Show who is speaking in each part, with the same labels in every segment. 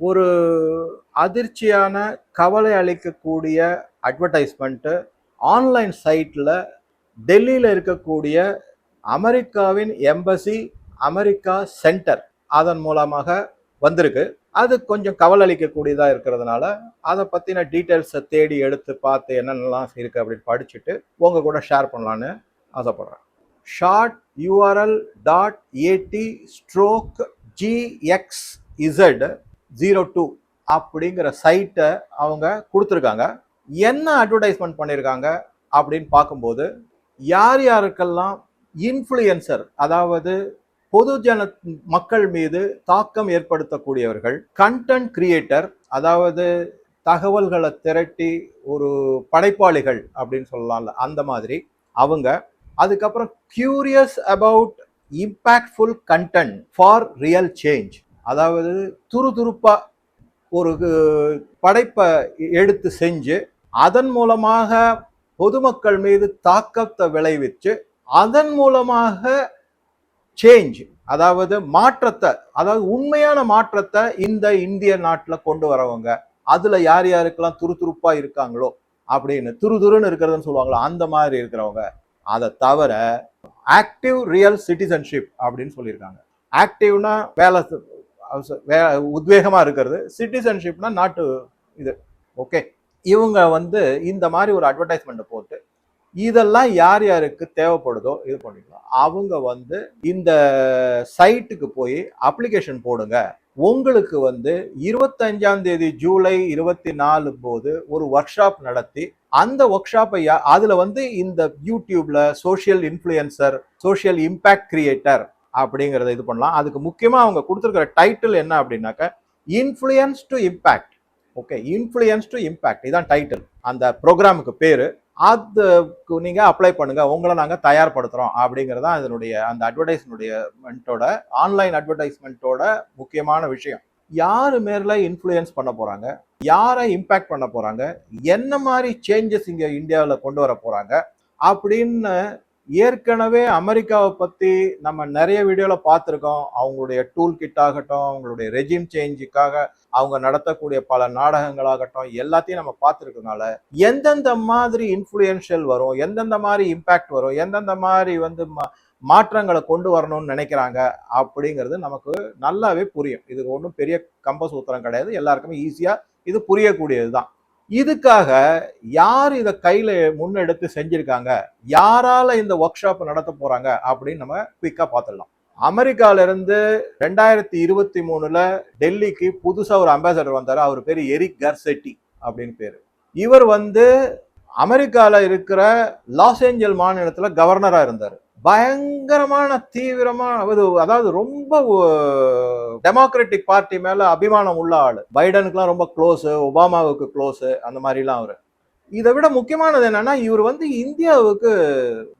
Speaker 1: ஒரு அதிர்ச்சியான கவலை அளிக்கக்கூடிய அட்வர்டைஸ்மெண்ட்டு ஆன்லைன் சைட்டில் டெல்லியில் இருக்கக்கூடிய அமெரிக்காவின் எம்பசி அமெரிக்கா சென்டர் அதன் மூலமாக வந்திருக்கு. அது கொஞ்சம் கவலை அளிக்கக்கூடியதாக இருக்கிறதுனால அதை பற்றின டீட்டெயில்ஸை தேடி எடுத்து பார்த்து என்னென்னலாம் இருக்குது அப்படின்னு படிச்சுட்டு உங்கள் கூட ஷேர் பண்ணலான்னு ஆசைப்பட்றேன். Short URL dot AT stroke GX Z zero two அப்படிங்கிற சைட்டை அவங்க கொடுத்துருக்காங்க. என்ன அட்வர்டைஸ்மெண்ட் பண்ணியிருக்காங்க அப்படின்னு பார்க்கும்போது யார் யாருக்கெல்லாம் இன்ஃப்ளூயன்சர் அதாவது பொதுஜன மக்கள் மீது தாக்கம் ஏற்படுத்தக்கூடியவர்கள் கண்டென்ட் கிரியேட்டர் அதாவது தகவல்களை திரட்டி ஒரு படைப்பாளிகள் அப்படின்னு சொல்லலாம்ல அந்த மாதிரி அவங்க அதுக்கப்புறம் curious about impactful content for real change அதாவது துருதுருப்பா ஒரு படைப்பை எடுத்து செஞ்சு அதன் மூலமாக பொதுமக்கள் மீது தாக்கத்தை விளைவிச்சு அதன் மூலமாக சேஞ்ச் அதாவது மாற்றத்தை அதாவது உண்மையான மாற்றத்தை இந்த இந்திய நாட்டில் கொண்டு வரவங்க அதில் யார் யாருக்கெல்லாம் துருதுருப்பாக இருக்காங்களோ அப்படின்னு துருதுருன்னு இருக்கிறதுன்னு சொல்லுவாங்களோ அந்த மாதிரி இருக்கிறவங்க அதை தவிர ஆக்டிவ் ரியல் சிட்டிசன்ஷிப் அப்படின்னு சொல்லியிருக்காங்க. ஆக்டிவ்னா வேலை வே உத்வேகமாக இருக்கிறது. சிட்டிசன்ஷிப்னா நாட்டு இது. ஓகே இவங்க வந்து இந்த மாதிரி ஒரு அட்வர்டைஸ்மெண்ட்டை போட்டு இதெல்லாம் யார் யாருக்கு தேவைப்படுதோ இது பண்ணிக்கலாம். அவங்க வந்து இந்த சைட்டுக்கு போய் அப்ளிகேஷன் போடுங்க. உங்களுக்கு வந்து இருபத்தஞ்சாம் தேதி ஜூலை இருபத்தி நாலு போது ஒரு ஒர்க் ஷாப் நடத்தி அந்த ஒர்க் ஷாப்பை அதில் வந்து இந்த யூடியூப்ல social influencer social impact creator அப்படிங்கிறத இது பண்ணலாம். அதுக்கு முக்கியமாக அவங்க கொடுத்துருக்கிற டைட்டில் என்ன அப்படின்னாக்க influence to impact okay influence to impact இதான் டைட்டில் அந்த ப்ரோக்ராமுக்கு பேர். அதுக்கு நீங்கள் அப்ளை பண்ணுங்கள் உங்களை நாங்கள் தயார்படுத்துகிறோம் அப்படிங்கறதா இதனுடைய அந்த அட்வர்டைஸ்மெண்ட்டோட ஆன்லைன் அட்வர்டைஸ்மெண்ட்டோட முக்கியமான விஷயம். யார் மேல இன்ஃப்ளூயன்ஸ் பண்ண போகிறாங்க யாரை இம்பேக்ட் பண்ண போகிறாங்க என்ன மாதிரி சேஞ்சஸ் இங்கே இந்தியாவில் கொண்டு வர போகிறாங்க அப்படின்னு ஏற்கனவே அமெரிக்காவை பற்றி நம்ம நிறைய வீடியோவில் பார்த்துருக்கோம். அவங்களுடைய டூல் கிட் ஆகட்டும் அவங்களுடைய ரெஜிம் சேஞ்சுக்காக அவங்க நடத்தக்கூடிய பல நாடகங்களாகட்டும் எல்லாத்தையும் நம்ம பார்த்துருக்கனால எந்தெந்த மாதிரி இன்ஃப்ளூயன்ஷியல் வரும் எந்தெந்த மாதிரி இம்பேக்ட் வரும் எந்தெந்த மாதிரி வந்து மாற்றங்களை கொண்டு வரணும்னு நினைக்கிறாங்க அப்படிங்கிறது நமக்கு நல்லாவே புரியும். இது ஒன்றும் பெரிய கம்ப சூத்திரம் கிடையாது. எல்லாருக்குமே ஈஸியாக இது புரியக்கூடியது தான் இதுக்காக யார் இதை கையில் முன்னெடுத்து செஞ்சுருக்காங்க? யாரால இந்த ஒர்க் ஷாப் நடத்த போறாங்க? அப்படின்னு நம்ம குயிக்காக பார்த்துடலாம். அமெரிக்காவிலிருந்து ரெண்டாயிரத்தி இருபத்தி மூணுல டெல்லிக்கு புதுசாக ஒரு அம்பாசடர் வந்தார். அவர் பேர் எரிக் கர்செட்டி அப்படின்னு பேர். இவர் வந்து அமெரிக்காவில் இருக்கிற லாஸ் ஏஞ்சல் மாநிலத்தில் கவர்னராக இருந்தார். பயங்கரமான தீவிரமா அதாவது ரொம்ப டெமோக்ராட்டிக் பார்ட்டி மேல அபிமானம் உள்ள ஆளு. பைடனுக்குலாம் ரொம்ப க்ளோஸ் ஒபாமாவுக்கு க்ளோஸ் அந்த மாதிரிலாம் அவரு. இதை விட முக்கியமானது என்னன்னா இவர் வந்து இந்தியாவுக்கு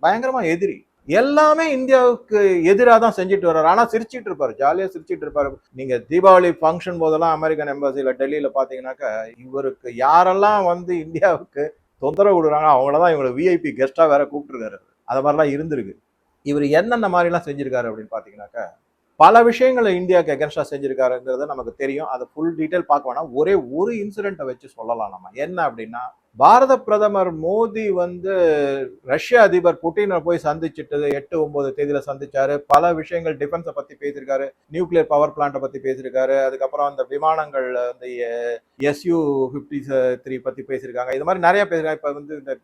Speaker 1: பயங்கரமா எதிரி. எல்லாமே இந்தியாவுக்கு எதிராக தான் செஞ்சுட்டு வர்றாரு. ஆனால் சிரிச்சிட்டு இருப்பாரு ஜாலியாக சிரிச்சிட்டு இருப்பாரு. நீங்கள் தீபாவளி ஃபங்க்ஷன் போதெல்லாம் அமெரிக்கன் எம்பசியில் டெல்லியில் பார்த்தீங்கன்னாக்கா இவருக்கு யாரெல்லாம் வந்து இந்தியாவுக்கு தொந்தரவு கொடுக்குறாங்க அவங்களதான் இவங்களை விஐபி கெஸ்ட்டாக வேற கூப்பிட்டுருக்காரு. அது மாதிரிலாம் இருந்திருக்கு. இவர் என்னென்ன மாதிரிலாம் செஞ்சிருக்காரு அப்படின்னு பார்த்தீங்கன்னாக்க பல விஷயங்களை இந்தியாவுக்கு எகென்ஸ்டா செஞ்சிருக்காருங்கிறத நமக்கு தெரியும். அதை ஃபுல் டீட்டெயில் பார்க்க வேணாம். ஒரே ஒரு இன்சிடென்ட்டை வச்சு சொல்லலாம் நம்ம. என்ன அப்படின்னா பாரத பிரதமர் மோடி வந்து ரஷ்ய அதிபர் புட்டினை போய் சந்திச்சுட்டு எட்டு ஒன்பது தேதியில சந்திச்சாரு. பல விஷயங்கள் டிஃபென்ஸை பத்தி பேசியிருக்காரு. நியூக்ளியர் பவர் பிளான்ட்டை பத்தி பேசியிருக்காரு. அதுக்கப்புறம் அந்த விமானங்கள் அந்த எஸ்யூ ஃபிஃப்டி த்ரீ பத்தி பேசியிருக்காங்க. இது மாதிரி நிறைய பேசியிருக்காங்க இப்போ வந்து இந்த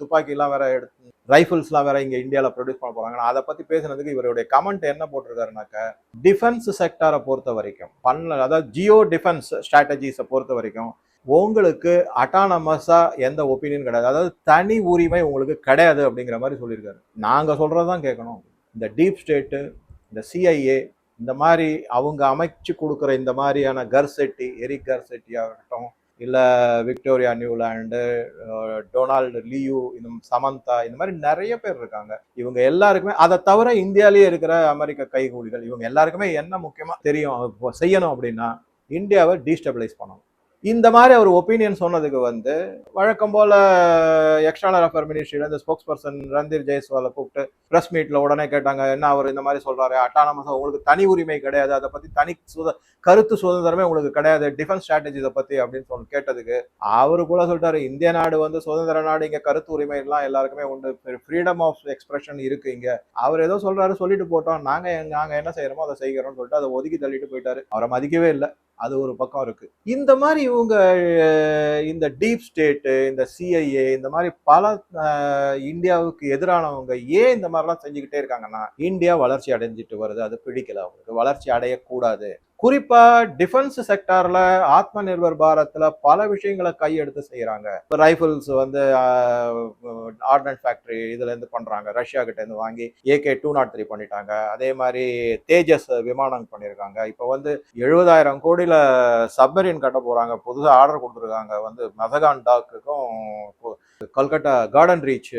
Speaker 1: துப்பாக்கிலாம் வேற எடுத்து ரைஃபிள்ஸ்லாம் வேற இங்கே இந்தியாவில் ப்ரொடியூஸ் பண்ண போறாங்க. அதை பத்தி பேசுனதுக்கு இவருடைய கமெண்ட் என்ன போட்டிருக்காருனாக்க டிஃபென்ஸ் செக்டாரை பொறுத்த வரைக்கும் பண்ண அதாவது ஜியோ டிஃபென்ஸ் ஸ்ட்ராட்டஜிஸை பொறுத்த வரைக்கும் உங்களுக்கு அட்டானமஸா எந்த ஒப்பீனியன் கிடையாது. அதாவது தனி உரிமை உங்களுக்கு கிடையாது அப்படிங்கிற மாதிரி சொல்லியிருக்காரு. நாங்கள் சொல்கிறது தான் கேட்கணும். இந்த டீப் ஸ்டேட்டு இந்த சிஐஏ இந்த மாதிரி அவங்க அமைச்சு கொடுக்குற இந்த மாதிரியான கர்செட்டி எரிக் கர்செட்டி ஆகட்டும் இல்லை விக்டோரியா நியூலாண்டு டொனால்டு லியூ இந்த சமந்தா இந்த மாதிரி நிறைய பேர் இருக்காங்க. இவங்க எல்லாருக்குமே அதை தவிர இந்தியாவிலேயே இருக்கிற அமெரிக்க கைகூலிகள் இவங்க எல்லாருக்குமே என்ன முக்கியமாக தெரியும் செய்யணும் அப்படின்னா இந்தியாவை டீஸ்டபிளைஸ் பண்ணணும். இந்த மாதிரி அவர் ஒப்பீனியன் சொன்னதுக்கு வந்து வழக்கம் போல எக்ஸ்டர்னல் அஃபேர் மினிஸ்ட்ரியிலேருந்து ஸ்போக்ஸ் பர்சன் ரந்தீர் ஜெய்ஸ்வாலை கூப்பிட்டு ப்ரெஸ் மீட்டில் உடனே கேட்டாங்க என்ன அவர் இந்த மாதிரி சொல்கிறாரு அட்டானமஸ் உங்களுக்கு தனி உரிமை கிடையாது. அதை பற்றி தனி சுத கருத்து சுதந்திரமே உங்களுக்கு கிடையாது. டிஃபென்ஸ் ஸ்ட்ராட்டஜி இதை பற்றி அப்படின்னு சொல்லி கேட்டதுக்கு அவரு கூட சொல்லிட்டாரு இந்திய நாடு வந்து சுதந்திர நாடு இங்கே கருத்து உரிமை எல்லாம் எல்லாருக்குமே உண்டு. ஃப்ரீடம் ஆஃப் எக்ஸ்பிரஷன் இருக்கு இங்கே. அவர் ஏதோ சொல்றாரு சொல்லிட்டு போட்டோம். நாங்கள் நாங்கள் என்ன செய்கிறோமோ அதை செய்கிறோம்னு சொல்லிட்டு அதை ஒதுக்கி தள்ளிட்டு போயிட்டாரு. அவரை மதிக்கவே இல்லை. அது ஒரு பக்கம் இருக்கு. இந்த மாதிரி இவங்க இந்த டீப் ஸ்டேட்டு இந்த சிஐஏ இந்த மாதிரி பல இந்தியாவுக்கு எதிரானவங்க ஏன் இந்த மாதிரிலாம் செஞ்சுக்கிட்டே இருக்காங்கன்னா இந்தியா வளர்ச்சி அடைஞ்சிட்டு வருது அது பிடிக்கல. அவங்களுக்கு வளர்ச்சி அடையக்கூடாது. குறிப்பா டிஃபென்ஸ் செக்டார்ல ஆத்ம நிர்பர் பாரத்ல பல விஷயங்களை கையெடுத்து செய்யறாங்க. ரைஃபிள்ஸ் வந்து ஆர்டினன்ஸ் ஃபேக்டரி இதுல இருந்து பண்றாங்க. ரஷ்யா கிட்ட இருந்து வாங்கி ஏகே டூ நாட் த்ரீ பண்ணிட்டாங்க. அதே மாதிரி தேஜஸ் விமானம் பண்ணியிருக்காங்க இப்போ வந்து எழுபதாயிரம் கோடியில சப்மரின் கட்ட போறாங்க. புதுசாக ஆர்டர் கொடுத்துருக்காங்க. வந்து மதகான் டாக்குக்கும் கல்கட்டா கார்டன் ரீச்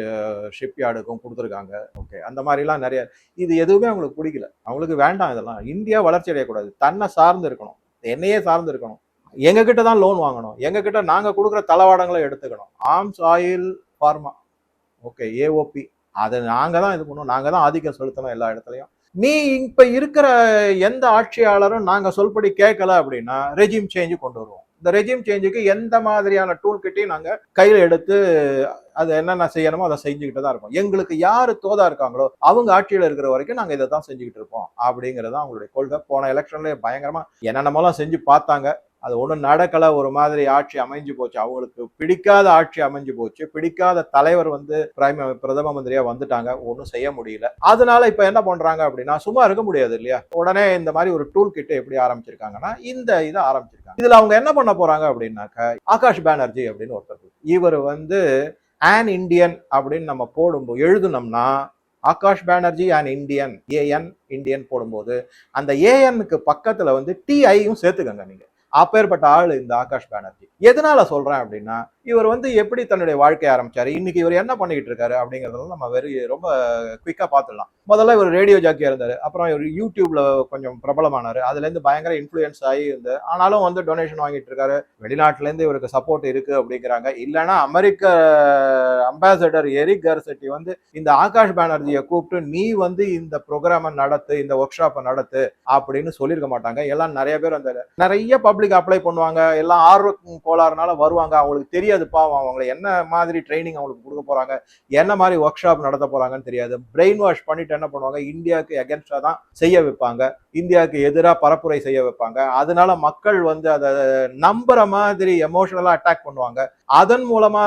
Speaker 1: ஷிப் யார்டுக்கும் கொடுத்துருக்காங்க. ஓகே அந்த மாதிரிலாம் நிறைய இது எதுவுமே அவங்களுக்கு பிடிக்கல. அவங்களுக்கு வேண்டாம் இதெல்லாம். இந்தியா வளர்ச்சி அடையக்கூடாது. தன்னை சார்ந்து இருக்கணும். என்னையே சார்ந்து இருக்கணும். எங்ககிட்ட தான் லோன் வாங்கணும். எங்ககிட்ட நாங்கள் கொடுக்குற தளவாடங்களை எடுத்துக்கணும். Arms oil pharma okay AOP அதை நாங்கள் தான் இது பண்ணுவோம் நாங்கள் தான் ஆதிக்கம் செலுத்தணும் எல்லா இடத்துலையும். நீ இப்போ இருக்கிற எந்த ஆட்சியாளரும் நாங்கள் சொல்படி கேட்கல அப்படின்னா ரெஜிம் சேஞ்சு கொண்டு வருவோம். இந்த ரெஜிம் சேஞ்சுக்கு எந்த மாதிரியான டூல் கிட்டையும் நாங்க கையில எடுத்து அது என்னென்ன செய்யணுமோ அதை செஞ்சுக்கிட்டு தான் இருப்போம் எங்களுக்கு யார் தோதா இருக்காங்களோ அவங்க ஆட்சியில் இருக்கிற வரைக்கும் நாங்கள் இதை தான் செஞ்சுக்கிட்டு இருப்போம். அப்படிங்கறது அவங்களுடைய கொள்கை. போன எலெக்ஷன்லேயே பயங்கரமாக என்னென்னமோலாம் செஞ்சு பார்த்தாங்க. அது ஒன்றும் நடக்கலை ஒரு மாதிரி ஆட்சி அமைஞ்சு போச்சு. அவங்களுக்கு பிடிக்காத ஆட்சி அமைஞ்சு போச்சு. பிடிக்காத தலைவர் வந்து பிரைம் பிரதம மந்திரியா வந்துட்டாங்க. ஒன்றும் செய்ய முடியல. அதனால இப்போ என்ன பண்றாங்க அப்படின்னா சும்மா இருக்க முடியாது இல்லையா? உடனே இந்த மாதிரி ஒரு டூல் கிட்ட எப்படி ஆரம்பிச்சிருக்காங்கன்னா இந்த இதை ஆரம்பிச்சிருக்காங்க. இதுல அவங்க என்ன பண்ண போறாங்க அப்படின்னாக்க ஆகாஷ் பானர்ஜி அப்படின்னு ஒருத்தர் இவர் வந்து ஆன் இந்தியன் அப்படின்னு நம்ம போடும்போது எழுதுனோம்னா Akash Banerjee and Indian AN Indian போடும்போது அந்த ஏஎன்னுக்கு பக்கத்துல வந்து டிஐயும் சேர்த்துக்கங்க நீங்க. அப்பேற்பட்ட ஆள் இந்த ஆகாஷ் பேனர்ஜி. எதனால சொல்றேன் அப்படின்னா இவர் வந்து எப்படி தன்னுடைய வாழ்க்கைய ஆரம்பிச்சாரு? இன்னைக்கு இவர் என்ன பண்ணிக்கிட்டு இருக்காரு அப்படிங்கறத நம்ம வெரி ரொம்ப குயிக்காக பார்த்துடலாம். முதல்ல இவர் ரேடியோ ஜாக்கியா இருந்தாரு. அப்புறம் இவர் யூடியூப்ல கொஞ்சம் பிரபலமானாரு. அதுல இருந்து பயங்கர இன்ஃபுளுயன்ஸ் ஆகி இருந்து ஆனாலும் வந்து டொனேஷன் வாங்கிட்டு இருக்காரு. வெளிநாட்டுல இருந்து இவருக்கு சப்போர்ட் இருக்கு அப்படிங்கிறாங்க. இல்லைன்னா அமெரிக்க அம்பாசடர் எரிக் கர்செட்டி வந்து இந்த ஆகாஷ் பானர்ஜியை கூப்பிட்டு நீ வந்து இந்த ப்ரோக்ராமை நடத்து இந்த ஒர்க் ஷாப்பை நடத்து அப்படின்னு சொல்லியிருக்க மாட்டாங்க. எல்லாம் நிறைய பேர் அந்த நிறைய பப்ளிக் அப்ளை பண்ணுவாங்க. எல்லாம் ஆர்வ கோளாறுனால வருவாங்க. அவங்களுக்கு தெரியாது. பாவம் அவங்களை என்ன மாதிரி ட்ரைனிங் அவங்களுக்கு கொடுக்க போறாங்க என்ன மாதிரி ஒர்க் ஷாப் நடத்த போறாங்கன்னு தெரியாது. பிரெயின் வாஷ் பண்ணிட்டு என்ன பண்ணுவாங்க இந்தியாவுக்கு எகென்ஸ்டா தான் செய்ய வைப்பாங்க இந்தியாவுக்கு எதிராக பரப்புரை செய்ய வைப்பாங்க. அதனால மக்கள் வந்து அதை நம்புற மாதிரி எமோஷனலா அட்டாக் பண்ணுவாங்க. அதன் மூலமா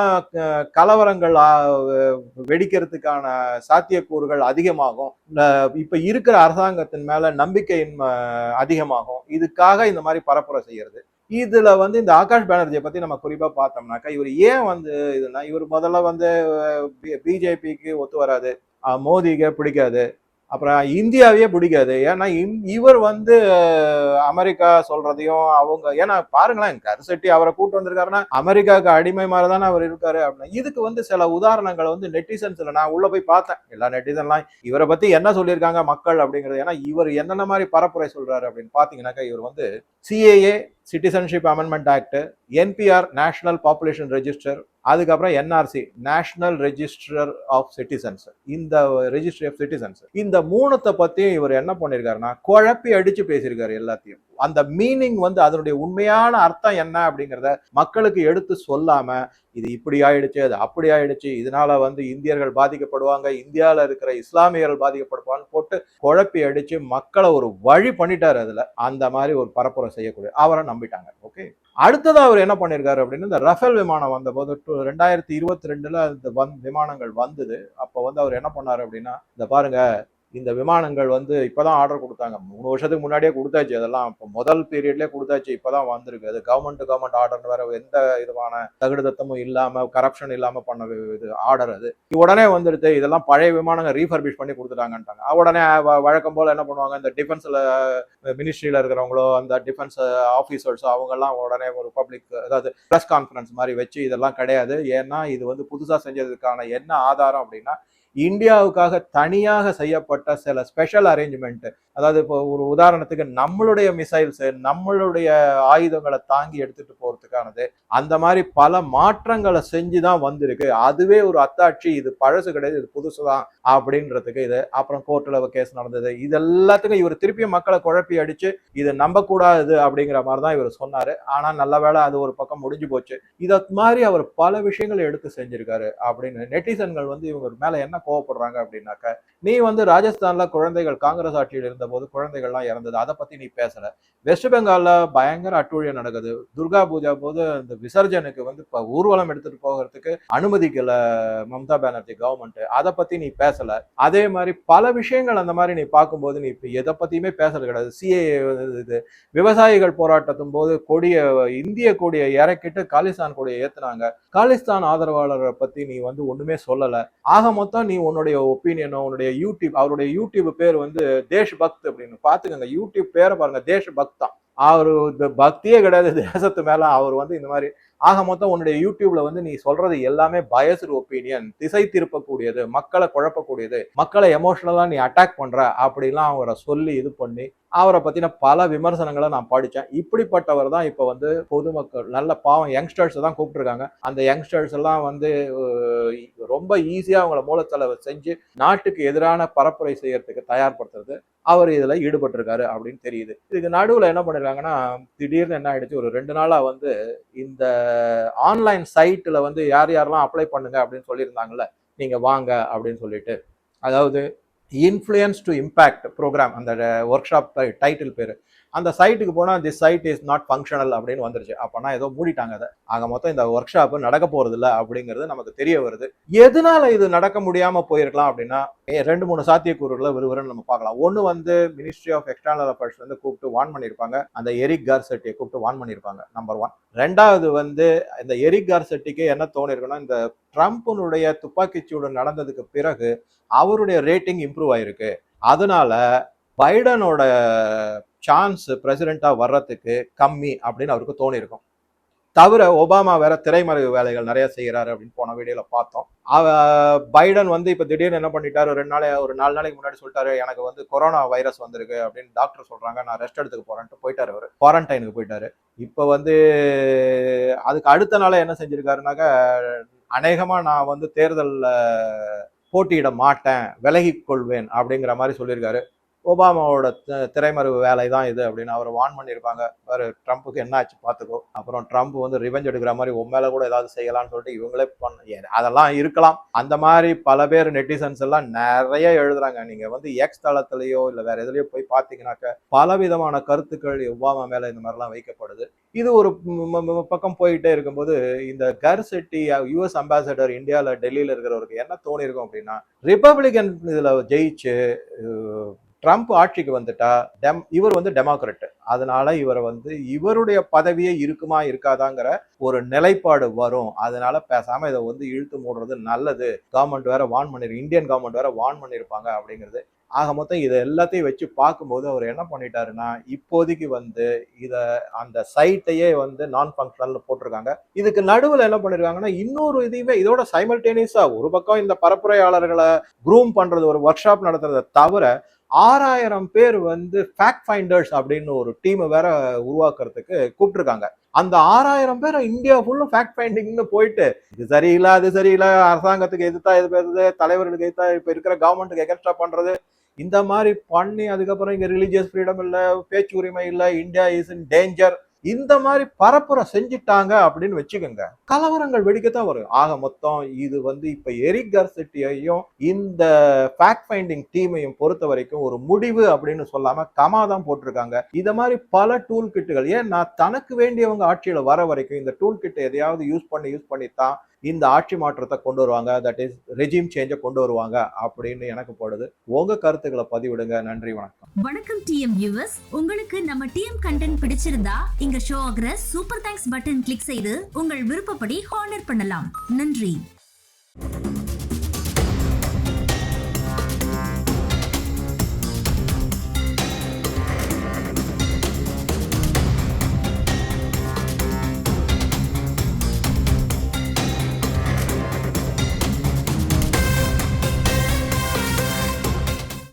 Speaker 1: கலவரங்கள் வெடிக்கிறதுக்கான சாத்தியக்கூறுகள் அதிகமாகும். இப்ப இருக்கிற அரசாங்கத்தின் மேல நம்பிக்கையின் அதிகமாகும். இதுக்காக இந்த மாதிரி பரப்புரை செய்யறது. இதுல வந்து இந்த ஆகாஷ் பானர்ஜியை பத்தி நம்ம குறிப்பா பார்த்தோம்னாக்கா இவர் ஏன் வந்து இதுனா இவர் முதல்ல வந்து பிஜேபிக்கு ஒத்து வராது. மோதிக்கு பிடிக்காது. அப்புறம் இந்தியாவையே பிடிக்காது. ஏன்னா இந்- இவர் வந்து அமெரிக்கா சொல்றதையும் அவங்க ஏன்னா பாருங்களேன் கருசெட்டி அவரை கூட்டு வந்திருக்காருன்னா அமெரிக்காவுக்கு அடிமை மாதிரி தானே அவர் இருக்காரு அப்படின்னா இதுக்கு வந்து சில உதாரணங்களை வந்து நெட்டிசன்ஸ்ல நான் உள்ள போய் பார்த்தேன். எல்லா நெட்டிசன்லாம் இவரை பத்தி என்ன சொல்லியிருக்காங்க மக்கள் அப்படிங்கிறது. ஏன்னா இவர் என்னென்ன மாதிரி பரப்புரை சொல்றாரு அப்படின்னு பாத்தீங்கன்னாக்கா இவர் வந்து CAA citizenship amendment act NPR national population register அதுக்கப்புறம் NRC national register of citizens இந்த ரெஜிஸ்ட்ரி ஆஃப் சிட்டிசன்ஸ் இந்த மூணத்தை பத்தியும் இவர் என்ன பண்ணிருக்காருன்னா குழப்பி அடிச்சு பேசியிருக்காரு எல்லாத்தையும். அந்த மீனிங் வந்து அதனுடைய உண்மையான அர்த்தம் என்ன அப்படிங்கிறத மக்களுக்கு எடுத்து சொல்லாம இது இப்படி ஆயிடுச்சு அது அப்படி ஆயிடுச்சு இதனால வந்து இந்தியர்கள் பாதிக்கப்படுவாங்க இந்தியால இருக்கிற இஸ்லாமியர்கள் பாதிக்கப்படுவான்னு போட்டு குழப்பி அடிச்சு மக்களை ஒரு வழி பண்ணிட்டாரு அதுல. அந்த மாதிரி ஒரு பரப்புரை செய்யக்கூடிய அவரை நம்பிட்டாங்க. ஓகே அடுத்ததாக அவர் என்ன பண்ணிருக்காரு அப்படின்னு இந்த ரஃபேல் விமானம் வந்த போது ரெண்டாயிரத்தி இருபத்தி ரெண்டுல இந்த வந் விமானங்கள் வந்தது. அப்போ வந்து அவர் என்ன பண்ணாரு அப்படின்னா இந்த பாருங்க இந்த விமானங்கள் வந்து இப்பதான் ஆர்டர் கொடுத்தாங்க. மூணு வருஷத்துக்கு முன்னாடியே கொடுத்தாச்சு. அதெல்லாம் இப்போ முதல் பீரியட்லேயே கொடுத்தாச்சு. இப்போதான் வந்திருக்கு. அது கவர்மெண்ட் கவர்மெண்ட் ஆர்டர் வேற எந்த விதமான தகுடுதத்தமும் இல்லாமல் கரப்ஷன் இல்லாமல் பண்ண இது ஆர்டர் அது. உடனே வந்துடுது இதெல்லாம் பழைய விமானங்கள் ரீஃபர்பிஷ் பண்ணி கொடுத்துட்டாங்கன்ட்டாங்க. உடனே வ- வழக்கம் போல் என்ன பண்ணுவாங்க? இந்த டிஃபென்ஸில் மினிஸ்ட்ரியில் இருக்கிறவங்களோ அந்த டிஃபென்ஸ் ஆஃபீஸர்ஸோ அவங்கெல்லாம் உடனே ஒரு பப்ளிக் அதாவது ப்ரெஸ் கான்ஃபரன்ஸ் மாதிரி வச்சு இதெல்லாம் கிடையாது. ஏன்னா இது வந்து புதுசாக செஞ்சதுக்கான என்ன ஆதாரம் அப்படின்னா இந்தியாவுக்காக தனியாக செய்யப்பட்ட சில ஸ்பெஷல் அரேஞ்ச்மெண்ட் அதாவது இப்போ ஒரு உதாரணத்துக்கு நம்மளுடைய மிசைல்ஸ் நம்மளுடைய ஆயுதங்களை தாங்கி எடுத்துட்டு போறதுக்கானது. அந்த மாதிரி பல மாற்றங்களை செஞ்சு தான் வந்திருக்கு. அதுவே ஒரு அத்தாட்சி இது பழசு கிடையாது இது புதுசு தான் அப்படின்றதுக்கு இது. அப்புறம் கோர்ட்டில் கேஸ் நடந்தது. இது எல்லாத்துக்கும் இவர் திருப்பியும் மக்களை குழப்பி அடிச்சு இது நம்பக்கூடாது அப்படிங்கிற மாதிரி தான் இவர் சொன்னாரு. ஆனால் நல்ல வேளை அது ஒரு பக்கம் முடிஞ்சு போச்சு. இதை மாதிரி அவர் பல விஷயங்களை எடுத்து செஞ்சிருக்காரு அப்படின்னு நெட்டிசன்கள் வந்து இவங்க மேல என்ன கோவப்படுறாங்க அப்படின்னாக்க நீ வந்து ராஜஸ்தான்ல குழந்தைகள் காங்கிரஸ் ஆட்சியில் இருந்தபோது குழந்தைகள்லாம் இறந்தது. அதை பத்தி நீ பேசல. வெஸ்ட் பெங்கால்ல பயங்கர அட்டூழியம் நடக்குது. துர்கா பூஜா போது அந்த விசர்ஜனுக்கு வந்து இப்ப ஊர்வலம் எடுத்துட்டு போகிறதுக்கு அனுமதிக்கல மம்தா பானர்ஜி கவர்மெண்ட் அதை பத்தி நீ பேசல. அதே மாதிரி பல விஷயங்கள் அந்த மாதிரி நீ பார்க்கும்போது நீ இப்ப எதை பத்தியுமே பேசுறது கிடையாது. சிஏ இது விவசாயிகள் போராட்டத்தும் போது கொடிய இந்திய கொடியை இறக்கிட்டு காலிஸ்தான் கொடியை ஏத்துனாங்க. காலிஸ்தான் ஆதரவாளரை பத்தி நீ வந்து ஒண்ணுமே சொல்லல. ஆக மொத்தம் நீ உன்னுடைய ஒப்பீனியனோ உன்னுடைய யூடியூப் அவருடைய யூடியூப் பேர் வந்து தேஷ் பக்த் அப்படின்னு. பார்த்துக்கங்க யூடியூப் பேரை பாருங்க தேஷ் பக்த் தான் இந்த பக்தியே கிடையாது தேசத்து மேல அவர் வந்து இந்த மாதிரி. ஆக மொத்தம் உன்னுடைய யூடியூப்ல வந்து நீ சொல்றது எல்லாமே பயஸ்டு ஒப்பீனியன் திசை திருப்பக்கூடியது மக்களை குழப்பக்கூடியது மக்களை எமோஷனலா நீ அட்டாக் பண்ற அப்படிலாம் அவரை சொல்லி இது பண்ணி அவரை பற்றின பல விமர்சனங்களை நான் படித்தேன் இப்படிப்பட்டவர் தான் இப்போ வந்து பொதுமக்கள் நல்ல பாவம் யங்ஸ்டர்ஸை தான் கூப்பிட்டுருக்காங்க. அந்த யங்ஸ்டர்ஸ் எல்லாம் வந்து ரொம்ப ஈஸியாக அவங்கள மூலத்தலை செஞ்சு நாட்டுக்கு எதிரான பரப்புரை செய்யறதுக்கு தயார்படுத்துறது அவர் இதில் ஈடுபட்டிருக்காரு அப்படின்னு தெரியுது. இதுக்கு நடுவில் என்ன பண்ணிருக்காங்கன்னா திடீர்னு என்ன ஆயிடுச்சு? ஒரு ரெண்டு நாளாக வந்து இந்த ஆன்லைன் சைட்டில் வந்து யார் யாரெல்லாம் அப்ளை பண்ணுங்க அப்படின்னு சொல்லியிருந்தாங்கல்ல நீங்கள் வாங்க அப்படின்னு சொல்லிட்டு. அதாவது இன்ஃப்ளூயன்ஸ் டு இம்பேக்ட் ப்ரோக்ராம் அந்த ஒர்க் ஷாப் டைட்டில் பேர். அந்த சைட்டுக்கு போனால் the site is not functional அப்படின்னு வந்துருச்சு. அப்போனா ஏதோ மூடிட்டாங்க அதை. ஆக மொத்தம் இந்த ஒர்க் ஷாப் நடக்க போகிறது இல்லை அப்படிங்கிறது நமக்கு தெரிய வருது. எதனால இது நடக்க முடியாமல் போயிருக்கலாம் அப்படின்னா ரெண்டு மூணு சாத்தியக்கூறுகளை விறுவிறுன்னு நம்ம பார்க்கலாம். ஒன்று வந்து மினிஸ்ட்ரி ஆஃப் எக்ஸ்டர்னல் அஃபேர்ஸ் வந்து கூப்பிட்டு வான் பண்ணியிருப்பாங்க அந்த எரிக் கார்செட்டியை கூப்பிட்டு வான் பண்ணியிருப்பாங்க நம்பர் ஒன் ரெண்டாவது வந்து இந்த எரிக் கார்செட்டிக்கு என்ன தோணிருக்குன்னா இந்த ட்ரம்ப்னுடைய துப்பாக்கிச்சூடு நடந்ததுக்கு பிறகு அவருடைய ரேட்டிங் இம்ப்ரூவ் ஆயிருக்கு. அதனால பைடனோட சான்ஸ் பிரசிடெண்டா வர்றதுக்கு கம்மி அப்படின்னு அவருக்கு தோணிருக்கும் தவிர ஒபாமா வேற திரைமறைவு வேலைகள் நிறைய செய்கிறாரு அப்படின்னு போன வீடியோல பார்த்தோம். அவ பைடன் வந்து இப்போ திடீர்னு என்ன பண்ணிட்டாரு? ரெண்டு நாளை ஒரு நாலு நாளைக்கு முன்னாடி சொல்லிட்டாரு எனக்கு வந்து கொரோனா வைரஸ் வந்திருக்கு அப்படின்னு டாக்டர் சொல்றாங்க நான் ரெஸ்ட் எடுத்துக்க போறேன்ட்டு போயிட்டாரு அவர். குவாரண்டைனுக்கு போயிட்டாரு. இப்போ வந்து அதுக்கு அடுத்த நாளே என்ன செஞ்சிருக்காருனாக்க அநேகமாக நான் வந்து தேர்தலில் போட்டியிட மாட்டேன் விலகிக் கொள்வேன் அப்படிங்கிற மாதிரி சொல்லியிருக்காரு. ஒபாமாவோட திரைமறைவு வேலை தான் இது அப்படின்னு அவர் வான் பண்ணியிருப்பாங்க. வேறு ட்ரம்ப்புக்கு என்ன ஆச்சு பார்த்துக்கோ. அப்புறம் ட்ரம்ப் வந்து ரிவெஞ்ச் எடுக்கிற மாதிரி உன் மேலே கூட ஏதாவது செய்யலாம்னு சொல்லிட்டு இவங்களே பண்ண அதெல்லாம் இருக்கலாம். அந்த மாதிரி பல பேர் நெட்டிசன்ஸ் எல்லாம் நிறைய எழுதுறாங்க. நீங்கள் வந்து எக்ஸ் தளத்துலேயோ இல்லை வேற எதுலையோ போய் பார்த்தீங்கன்னாக்க பலவிதமான கருத்துக்கள் ஒபாமா மேலே இந்த மாதிரிலாம் வைக்கப்படுது. இது ஒரு பக்கம் போயிட்டே இருக்கும்போது இந்த கர் செட்டி யுஎஸ் அம்பாசடர் இந்தியாவில் டெல்லியில் இருக்கிறவருக்கு என்ன தோணி இருக்கும் அப்படின்னா ரிப்பப்ளிகன் இதில் ஜெயிச்சு ட்ரம்ப் ஆட்சிக்கு வந்துட்டா டெம் இவர் வந்து டெமோக்ரட் அதனால இவரை வந்து இவருடைய பதவியே இருக்குமா இருக்காதாங்கிற ஒரு நிலைப்பாடு வரும். அதனால பேசாம இதை வந்து இழுத்து மூடுறது நல்லது. கவர்மெண்ட் வேற வான் பண்ணிரு இந்தியன் கவர்மெண்ட் வேற வான் பண்ணியிருப்பாங்க அப்படிங்கிறது. ஆக மொத்தம் இதை எல்லாத்தையும் வச்சு பார்க்கும்போது அவர் என்ன பண்ணிட்டாருன்னா இப்போதைக்கு வந்து இதை அந்த சைட்டையே வந்து நான் ஃபங்க்ஷனல் போட்டிருக்காங்க. இதுக்கு நடுவில் என்ன பண்ணிருக்காங்கன்னா இன்னொரு இதையுமே இதோட சைமல்டேனியஸாக ஒரு பக்கம் இந்த பரப்புரையாளர்களை குரூம் பண்ணுறது ஒரு ஒர்க் ஷாப் நடத்துறதை தவிர ஆறாயிரம் பேர் வந்து ஃபேக்ட் ஃபைண்டர்ஸ் அப்படின்னு ஒரு டீமை வேற உருவாக்குறதுக்கு கூப்பிட்டுருக்காங்க. அந்த ஆறாயிரம் பேர் இந்தியா ஃபுல்லும் ஃபேக்ட் ஃபைண்டிங்னு போயிட்டு இது சரியில்லை அது சரியில்லை அரசாங்கத்துக்கு எதிர்த்தா இது பேசுறது தலைவர்களுக்கு எதிர்த்தா இப்போ இருக்கிற கவர்மெண்ட்டுக்கு எகஸ்ட்ரா பண்ணுறது இந்த மாதிரி பண்ணி அதுக்கப்புறம் இங்கே ரிலீஜியஸ் ஃப்ரீடம் இல்லை பேச்சு உரிமை இல்லை இந்தியா இஸ் இன் டேஞ்சர் இந்த மாதிரி பரப்புரை செஞ்சுட்டாங்க அப்படின்னு வச்சுக்கோங்க. கலவரங்கள் வெடிக்கத்தான் வரும். ஆக மொத்தம் இது வந்து இப்ப எரிக் கர்செட்டியையும் இந்த ஃபேக்ட் ஃபைண்டிங் டீமையும் பொறுத்த வரைக்கும் ஒரு முடிவு அப்படின்னு சொல்லாம கமா தான் போட்டிருக்காங்க. இந்த மாதிரி பல டூல் கிட்டுகள் ஏன்னா தனக்கு வேண்டியவங்க ஆட்சியில வர வரைக்கும் இந்த டூல் கிட்ட எதையாவது யூஸ் பண்ணி யூஸ் பண்ணி தான் இந்த ஆட்சி மாற்றத்தை கொண்டு வருவாங்க. தட் இஸ் ரெஜிம் சேஞ்சை கொண்டு வருவாங்க அப்படின்னு எனக்கு போடுது. உங்க கருத்துக்களை பதிவிடுங்க. நன்றி வணக்கம்.
Speaker 2: வணக்கம் டிஎம் வியூவர்ஸ் உங்களுக்கு நம்ம டிஎம் கண்டென்ட் பிடிச்சிருந்தா இங்க ஷோ ஆகிற சூப்பர் தேங்க்ஸ் பட்டன் கிளிக் செய்து உங்கள் விருப்பப்படி ஹானர் பண்ணலாம். நன்றி.